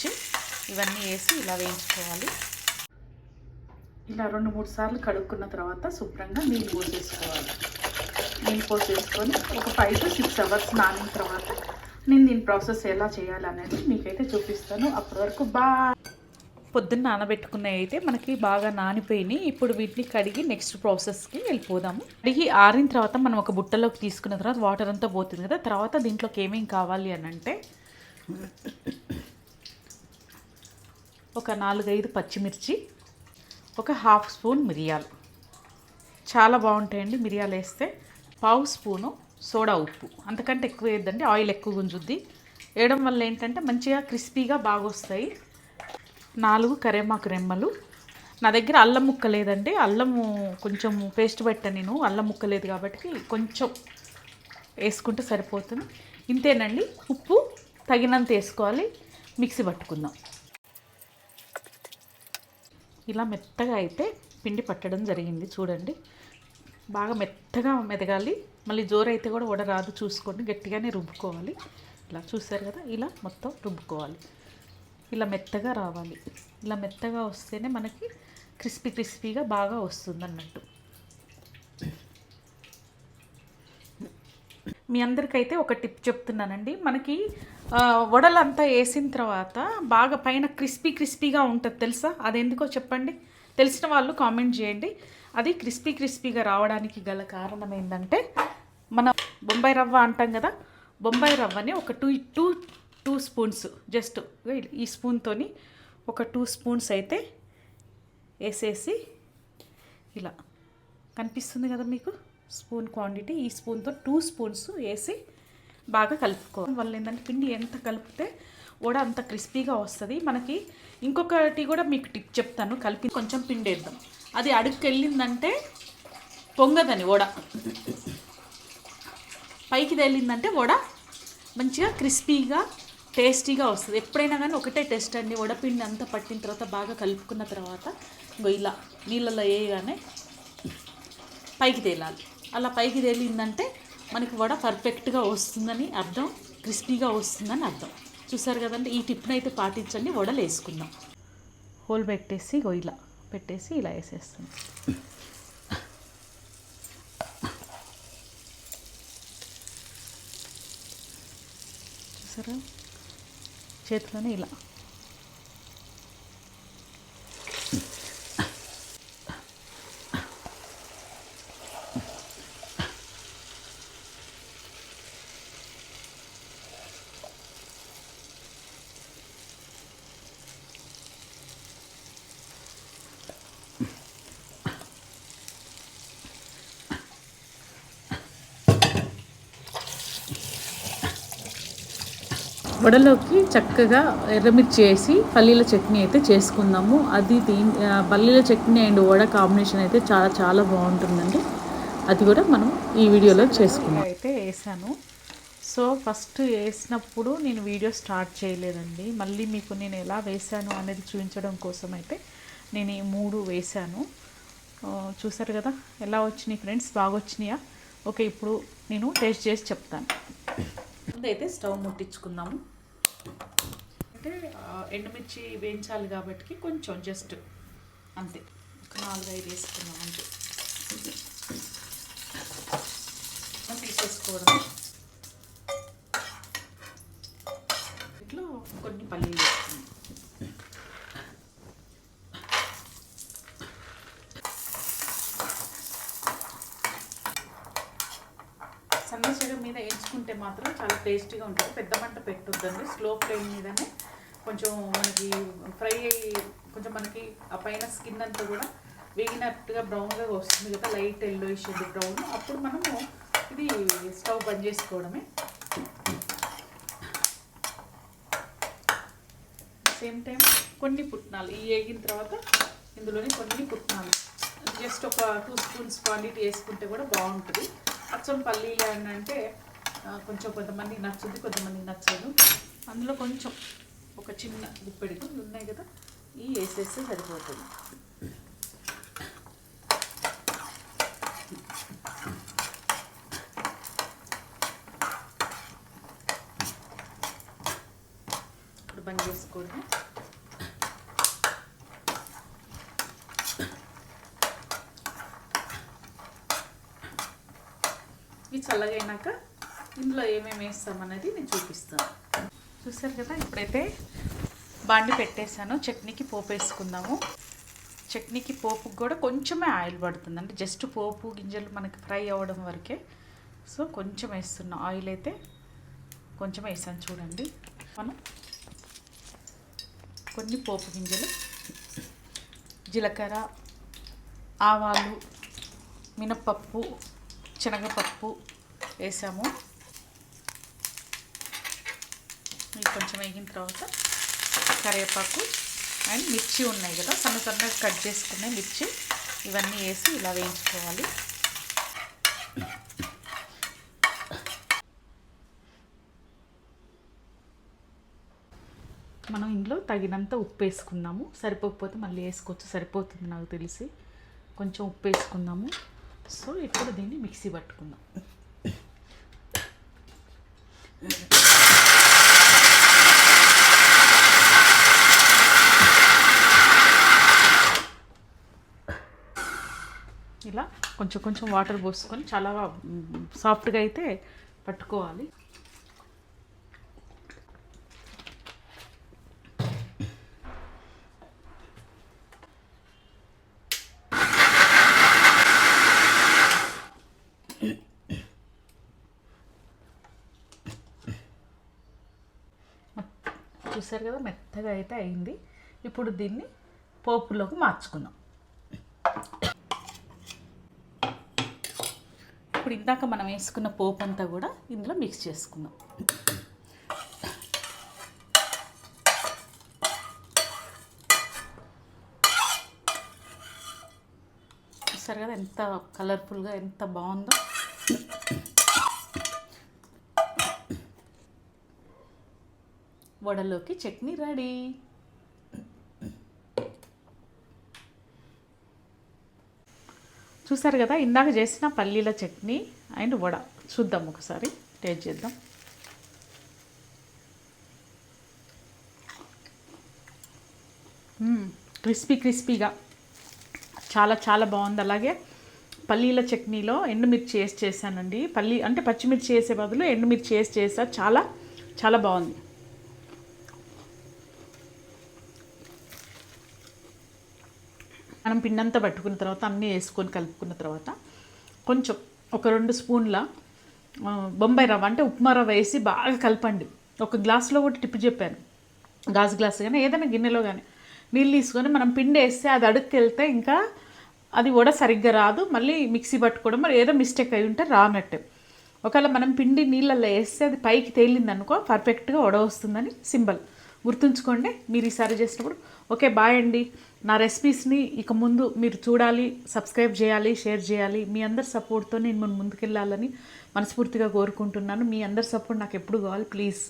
పచ్చిమిర్చి ఇవన్నీ వేసి ఇలా వేయించుకోవాలి. ఇలా రెండు మూడు సార్లు కడుక్కున్న తర్వాత శుభ్రంగా నీళ్ళు పోసేసుకోవాలి. నీళ్ళు పోసేసుకొని ఒక ఫైవ్ టు సిక్స్ అవర్స్ నానిన తర్వాత నేను దీని ప్రాసెస్ ఎలా చేయాలి అనేది మీకైతే చూపిస్తాను. అప్పటి వరకు బా పొద్దున్న నానబెట్టుకున్నవి అయితే మనకి బాగా నానిపోయినాయి. ఇప్పుడు వీటిని కడిగి నెక్స్ట్ ప్రాసెస్కి వెళ్ళిపోదాము. కడిగి ఆరిన తర్వాత మనం ఒక బుట్టలోకి తీసుకున్న తర్వాత వాటర్ అంతా పోతుంది కదా. తర్వాత దీంట్లోకి ఏమేం కావాలి అని అంటే ఒక నాలుగైదు పచ్చిమిర్చి ఒక హాఫ్ స్పూన్ మిరియాలు. చాలా బాగుంటాయండి మిరియాలు వేస్తే. పావు స్పూను సోడా ఉప్పు. అంతకంటే ఎక్కువ వేయద్దండి ఆయిల్ ఎక్కువ గుంజుద్ది. వేయడం వల్ల ఏంటంటే మంచిగా క్రిస్పీగా బాగా వస్తాయి. నాలుగు కరేమాకు రెమ్మలు. నా దగ్గర అల్లం ముక్క లేదండి. అల్లము కొంచెం పేస్ట్ పెట్టాను నేను. అల్లం ముక్క లేదు కాబట్టి కొంచెం వేసుకుంటే సరిపోతుంది. ఇంతేనండి. ఉప్పు తగినంత వేసుకోవాలి. మిక్సీ పట్టుకుందాం. ఇలా మెత్తగా అయితే పిండి పట్టడం జరిగింది చూడండి. బాగా మెత్తగా మెదగాలి. మళ్ళీ జోరు అయితే కూడా వడరాదు చూసుకోండి గట్టిగానే రుబ్బుకోవాలి. ఇలా చూసారు కదా ఇలా మొత్తం రుబ్బుకోవాలి. ఇలా మెత్తగా రావాలి. ఇలా మెత్తగా వస్తేనే మనకి క్రిస్పీ క్రిస్పీగా బాగా వస్తుంది అన్నట్టు మీ అందరికైతే ఒక టిప్ చెప్తున్నానండి. మనకి వడలంతా వేసిన తర్వాత బాగా పైన క్రిస్పీ క్రిస్పీగా ఉంటుంది తెలుసా? అది ఎందుకో చెప్పండి? తెలిసిన వాళ్ళు కామెంట్ చేయండి. అది క్రిస్పీ క్రిస్పీగా రావడానికి గల కారణం ఏంటంటే మన బొంబాయి రవ్వ అంటాం కదా? బొంబాయి రవ్వని ఒక two two two spoons just ఈ స్పూన్తోని ఒక టూ స్పూన్స్ అయితే వేసేసి ఇలా. కనిపిస్తుంది కదా మీకు? Spoon quantity. ఈ స్పూన్తో టూ స్పూన్స్ వేసి బాగా కలుపుకోవాలి వల్ల ఏంటంటే పిండి ఎంత కలిపితే వడ అంత క్రిస్పీగా వస్తుంది. మనకి ఇంకొకటి కూడా మీకు టిప్ చెప్తాను. కలిపి కొంచెం పిండి వేద్దాం అది అడుగుకి వెళ్ళిందంటే పొంగదని వడ. పైకి తేలిందంటే వడ. మంచిగా క్రిస్పీగా టేస్టీగా వస్తుంది. ఎప్పుడైనా కానీ ఒకటే టేస్ట్ అండి. వడపిండి అంతా పట్టిన తర్వాత బాగా కలుపుకున్న తర్వాత ఇంకో ఇలా నీళ్ళలో వేయగానే పైకి తేలాలి. అలా పైకి తేలిందంటే మనకి వడ పర్ఫెక్ట్గా వస్తుందని అర్థం క్రిస్పీగా వస్తుందని అర్థం. చూసారు కదండి ఈ టిప్ని అయితే పాటించండి వడలు వేసుకుందాం. హోల్ పెట్టేసి ఇలా పెట్టేసి ఇలా వేసేస్తాం చూసారా? చేతిలోనే ఇలా వడలోకి చక్కగా ఎర్రమిర్చి వేసి పల్లీల చట్నీ అయితే చేసుకుందాము. అది దీని పల్లీల చట్నీ అండ్ వడ కాంబినేషన్ అయితే చాలా చాలా బాగుంటుందండి. అది కూడా మనం ఈ వీడియోలో చేసుకుందాం. అయితే వేసాను. సో ఫస్ట్ వేసినప్పుడు నేను వీడియో స్టార్ట్ చేయలేదండి. మళ్ళీ మీకు నేను ఎలా వేసాను అనేది చూపించడం కోసం అయితే నేను ఈ మూడు వేసాను. ఆ, చూసారు కదా? ఎలా వచ్చినాయి ఫ్రెండ్స్? బాగా వచ్చినాయా? ఓకే ఇప్పుడు నేను టేస్ట్ చేసి చెప్తాను. ముందైతే స్టవ్ ముట్టించుకుందాము. అంటే ఎండుమిర్చి వేయించాలి కాబట్టి కొంచెం జస్ట్ అంతే. ఒక నాలుగు ఐదు వేసుకున్నాం అంతే. తీసేసుకోవడం ఇట్లా కొన్ని పల్లీలు వేసుకున్నాం సన్నసగం మీద వేయించుకుంటే మాత్రం చాలా టేస్టీగా ఉంటుంది. పెద్ద మంట పెట్టొద్దండి. స్లో ఫ్లేమ్ మీదనే కొంచెం మనకి ఫ్రై అయ్యి కొంచెం మనకి ఆ పైన స్కిన్ అంతా కూడా వేగినట్టుగా బ్రౌన్గా వస్తుంది కదా లైట్ ఎల్లో షేడ్ బ్రౌన్. అప్పుడు మనము ఇది స్టవ్ బంద్ చేసుకోవడమే. సేమ్ టైం కొన్ని పుట్నాలు. ఈ వేగిన తర్వాత ఇందులోనే కొన్ని పుట్నాలు. జస్ట్ ఒక టూ స్పూన్స్ క్వాంటిటీ వేసుకుంటే కూడా బాగుంటుంది. అచ్చం పల్లీలు అంటే కొంచెం కొంతమంది నచ్చుద్ది కొంతమంది నచ్చదు. అందులో కొంచెం ఒక చిన్న గుప్పెడి ఉన్నాయి కదా ఈ వేసేస్తే సరిపోతుంది. ఇప్పుడు బంద్ చేసుకోండి ఇవి చల్లగైనాక ఇందులో ఏమేమి వేస్తామనేది నేను చూపిస్తాను. చూసారు కదా ఇప్పుడైతే బాండి పెట్టేశాను. చట్నీకి పోపు వేసుకుందాము. చట్నీకి పోపుకి కూడా కొంచెమే ఆయిల్ పడుతుంది. అంటే జస్ట్ పోపు గింజలు మనకి ఫ్రై అవ్వడం వరకే. సో కొంచెం వేస్తున్నా ఆయిల్ అయితే కొంచెం వేసాను చూడండి. మనం కొన్ని పోపు గింజలు జీలకర్ర ఆవాలు మినప్పప్పు శనగపప్పు వేసాము. ఇది కొంచెం వేగిన తర్వాత కరివేపాకు అండ్ మిర్చి ఉన్నాయి కదా సన్న సన్నగా కట్ చేసుకునే మిర్చి ఇవన్నీ వేసి ఇలా వేయించుకోవాలి. మనం ఇందులో తగినంత ఉప్పు వేసుకున్నాము సరిపోకపోతే మళ్ళీ వేసుకోవచ్చు. సరిపోతుంది నాకు తెలిసి. కొంచెం ఉప్పు వేసుకుందాము. సో ఇప్పుడు దీన్ని మిక్సీ పట్టుకుందాం. ఇలా కొంచెం కొంచెం వాటర్ పోసుకొని చాలా సాఫ్ట్గా అయితే పట్టుకోవాలి. చూసారు కదా మెత్తగా అయితే అయింది. ఇప్పుడు దీన్ని పోపులోకి మార్చుకుందాం. ఇప్పుడు ఇందాక మనం వేసుకున్న పోపు అంతా కూడా ఇందులో మిక్స్ చేసుకుందాం. చూసారు కదా ఎంత కలర్ఫుల్గా ఎంత బాగుందో. వడలోకి చట్నీ రెడీ. చూసారు కదా ఇందాక చేసిన పల్లీల చట్నీ అండ్ వడ. చూద్దాం ఒకసారి టేస్ట్ చేద్దాం. క్రిస్పీ క్రిస్పీగా. చాలా చాలా బాగుంది. అలాగే పల్లీల చట్నీలో ఎండుమిర్చి వేసి చేశానండి. పల్లి అంటే పచ్చిమిర్చి వేసే బదులు ఎండుమిర్చి వేసి చేసా. చాలా చాలా బాగుంది. మనం పిండంతా పట్టుకున్న తర్వాత అన్నీ వేసుకొని కలుపుకున్న తర్వాత కొంచెం ఒక రెండు స్పూన్ల బొంబాయి రవ్వ అంటే ఉప్మా రవ్వ వేసి బాగా కలపండి. ఒక గ్లాసులో కూడా టిప్పు చెప్పాను. గాజు గ్లాస్ కానీ ఏదైనా గిన్నెలో కానీ నీళ్ళు తీసుకొని మనం పిండి వేస్తే అది అడుక్కి వెళ్తే ఇంకా అది కూడా సరిగ్గా రాదు. మళ్ళీ మిక్సీ పట్టుకోవడం మరి ఏదో మిస్టేక్ అయి ఉంటే రానట్టు. ఒకవేళ మనం పిండి నీళ్ళల్లో వేస్తే అది పైకి తేలింది అనుకో పర్ఫెక్ట్గా వడ వస్తుందని సింబల్. గుర్తుంచుకోండి మీరు ఈసారి చేసినప్పుడు. ఓకే బాయ్ అండి. నా రెసిపీస్ని ఇక ముందు మీరు చూడాలి సబ్స్క్రైబ్ చేయాలి షేర్ చేయాలి. మీ అందరి సపోర్ట్తో నేను ముందుకెళ్ళాలని మనస్ఫూర్తిగా కోరుకుంటున్నాను. మీ అందరి సపోర్ట్ నాకు ఎప్పుడు కావాలి ప్లీజ్.